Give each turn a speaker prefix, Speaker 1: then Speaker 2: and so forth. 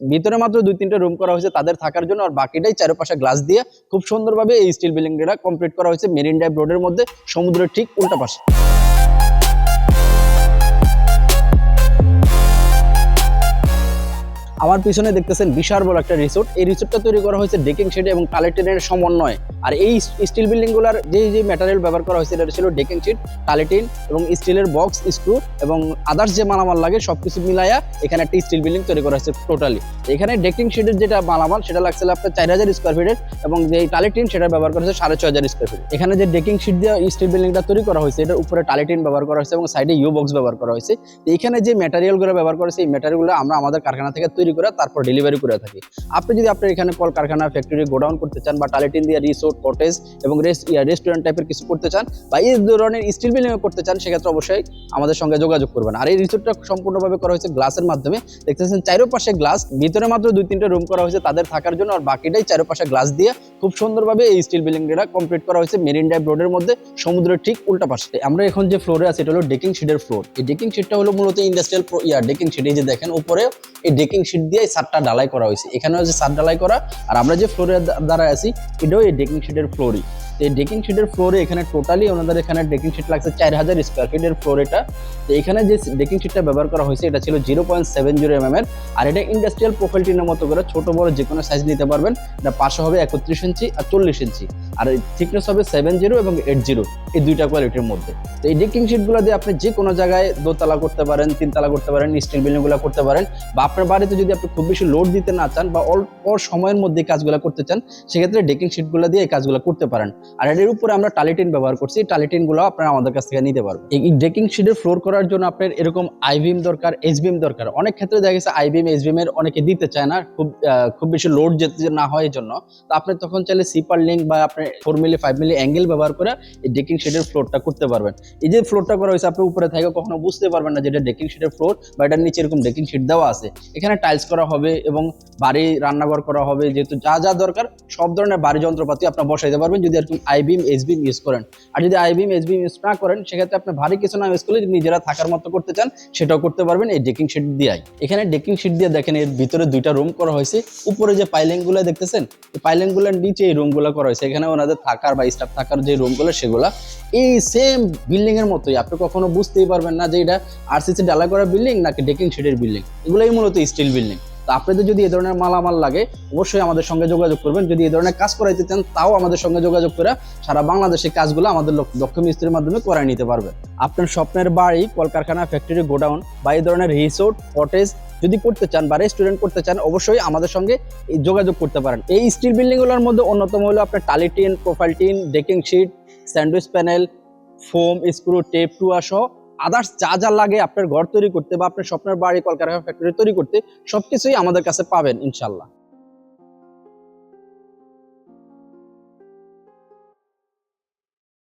Speaker 1: ভিতরে মাত্র দুই তিনটা রুম করা হয়েছে, তাদের থাকার জন্য। আর বাকিটাই চারপাশে গ্লাস দিয়ে খুব সুন্দরভাবে এই স্টিল বিল্ডিংটা কমপ্লিট করা হয়েছে মেরিন ড্রাইভ রোডের মধ্যে, সমুদ্রের ঠিক উল্টা পাশে। আমার পিছনে দেখতেছেন বিশাল বড় একটা রিসোর্ট এই রিসোর্টটা তৈরি করা হয়েছে ডেকিং শেড এবং কালেটিনের সমন্বয়। আর এই স্টিল বিল্ডিংগুলার যে যে ম্যাটেরিয়াল ব্যবহার করা হয়েছে এটা ছিল ডেকিং শিট কালেটিন এবং স্টিলের বক্স স্ক্রু এবং আদার্স যে মালামাল লাগে, সবকিছু মিলাইয়া এখানে একটা স্টিল বিল্ডিং তৈরি করা হয়েছে টোটালি এখানে ডেকিং শিটের যেটা মালামাল, সেটা লাগছিল আপনার চার হাজার স্কোয়ার ফিটের এবং যে টালিটিন সেটা ব্যবহার করা হয়েছে সাড়ে ছয় হাজার স্কোয়ার ফিট এখানে যে ডেকিং শিট দিয়ে স্টিল বিল্ডিংটা তৈরি করা হয়েছে, এটার উপরে টালিটিন ব্যবহার করা হয়েছে এবং সাইডে ইউ বক্স ব্যবহার করা হয়েছে। এখানে যে ম্যাটেরিয়ালগুলো ব্যবহার করা হয়েছে, এই ম্যাটেরিয়ালগুলো আমরা আমাদের কারখানা থেকে তৈরি করে তারপর ডেলিভারি করে থাকি। আপনি যদি আপনার এখানে কল কারখানা ফ্যাক্টরি গোডাউন করতে চান বা টালিটিন দিয়ে রিসোর্ট কটেজ এবং রেস্টুরেন্ট টাইপের কিছু করতে চান বা এই ধরনের স্টিল বিল্ডিং করতে চান, সেক্ষেত্রে অবশ্যই আমাদের সঙ্গে যোগাযোগ করবেন। আর এই রিসোর্টটা সম্পূর্ণভাবে করা হয়েছে গ্লাসের মাধ্যমে। দেখতেছেন চারোপাশে গ্লাস ভিতরে মাত্র দুই তিনটা রুম করা হয়েছে তাদের থাকার জন্য। আর বাকিটাই চারোপাশে গ্লাস দিয়ে খুব সুন্দরভাবে এই স্টিল বিল্ডিংটা কমপ্লিট করা হয়েছে মেরিন ড্রাইভ রোডের মধ্যে, সমুদ্রের ঠিক উল্টা পাশে। আমরা এখন যে ফ্লোরে আছি, এটা হলো ডেকিং শিটের ফ্লোর এই ডেকিং শিটটা হলো মূলত ইন্ডাস্ট্রিয়াল ইয়া ডেকিং শিট এই যে দেখেন উপরে এই ডেকিং শিট দিয়ে এই সাতটা ঢালাই করা হয়েছে। এখানেও যে সাত ঢালাই করা, আর আমরা যে ফ্লোরে দ্বারা আছি, এটাও এই ডেকিং শিটের ফ্লোরই এই ডেকিং শিটের ফ্লোরে এখানে টোটালি ওনাদের এখানে ডেকিং শিট লাগছে চার হাজার স্কোয়ার ফিটের ফ্লোর এটা। তো এখানে যে ডেকিং শিটটা ব্যবহার করা হয়েছে, এটা ছিল zero point seven zero M এর। আর এটা ইন্ডাস্ট্রিয়াল প্রোফাইল টিনের মতো করে ছোট বড় যে কোনো সাইজ নিতে পারবেন। এটা পাশে হবে একত্রিশ ইঞ্চি আর চল্লিশ ইঞ্চি। আর থিকনেস হবে সেভেন জিরো এবং এইট জিরো এই দুইটা কোয়ালিটির মধ্যে। তো এই ডেকিং শিটগুলো দিয়ে আপনি যে কোনো জায়গায় দোতলা করতে পারেন, তিনতলা করতে পারেন স্টিল বিল্ডিংগুলো করতে পারেন, বা আপনার বাড়িতে যদি আপনি খুব বেশি লোড দিতে না চান বা অল্প সময়ের মধ্যে কাজগুলো করতে চান, সেক্ষেত্রে ডেকিং শিটগুলো দিয়ে এই কাজগুলো করতে পারেন। আর এর উপরে আমরা টালিটিন ব্যবহার করছি টালিটিনগুলো আপনারা আমাদের কাছ থেকে নিতে পারবেন। এই ডেকিং শিটের ফ্লোর করার জন্য আপনার এরকম আইবিম দরকার এইচবিম দরকার। অনেক ক্ষেত্রে দেখা গেছে আইবিম এইচবিম এর অনেকে দিতে চায় না, খুব খুব বেশি লোড যেতে না হয় এই জন্য তো আপনি তখন চাইলে সিপার লিঙ্ক বা আপনি four milli five milli angle ব্যবহার করে এই ডেকিং শিটের ফ্লোরটা করতে পারবেন। এই যে ফ্লোরটা করা হয়েছে, আপনি উপরে থেকে কখনো বুঝতে পারবেন না যে এটা ডেকিং শিটের ফ্লোর বা এটার নিচে এরকম ডেকিং শিট দেওয়া আছে। এখানে টাইলস করা হবে এবং বাড়ি, রান্নাঘর করা হবে, যেহেতু যা যা দরকার, সব ধরনের বাড়ি যন্ত্রপাতি আপনি বসাইতে পারবেন যদি এরকম আইবিম এইচবিম ইউজ করেন। আর যদি আইবিম এইচবিম ইউজ না করেন, সেক্ষেত্রে আপনি ভারী কিছু না ইউজ করলে নিজেরা থাকার মতো করতে চান, সেটাও করতে পারবেন এই ডেকিং শিট দিয়ে এখানে ডেকিং শিট দিয়ে দেখেন এর ভিতরে দুইটা রুম করা হয়েছে। উপরে যে পাইলিংগুলো দেখতেছেন, এই পাইলিংগুলোর নিচে এই রুমগুলো করা হয়েছে। এখানে ওনাদের থাকার বা স্টাফ থাকার যে রুমগুলো, সেগুলা এই সেম বিল্ডিং এর মতোই। আপনি কখনো বুঝতেই পারবেন না যে এটা আরসিসি ডালা করা বিল্ডিং নাকি ডেকিং শিটের বিল্ডিং এগুলোই মূলত স্টিল বিল্ডিং তো আপনাদের যদি এই ধরনের মালামাল লাগে, অবশ্যই আমাদের সঙ্গে যোগাযোগ করবেন। যদি এ ধরনের কাজ করাইতে চান, তাও আমাদের সঙ্গে যোগাযোগ করে সারা বাংলাদেশে কাজগুলো আমাদের দক্ষ মিস্ত্রির মাধ্যমে করাই নিতে পারবেন। আপনার স্বপ্নের বাড়ি, কলকারখানা ফ্যাক্টরি গোডাউন বা এই ধরনের রিসোর্ট কটেজ যদি করতে চান বা রেস্টুরেন্ট করতে চান, অবশ্যই আমাদের সঙ্গে যোগাযোগ করতে পারেন। এই স্টিল বিল্ডিংগুলোর মধ্যে অন্যতম হলো আপনার টালিটিন profile tin decking sheet sandwich panel foam screw tape টুয়া সহ আদার্স যা যা লাগে আপনার ঘর তৈরি করতে বা আপনার স্বপ্নের বাড়ি, কলকারখানা ফ্যাক্টরি তৈরি করতে সবকিছুই আমাদের কাছে পাবেন ইনশাল্লাহ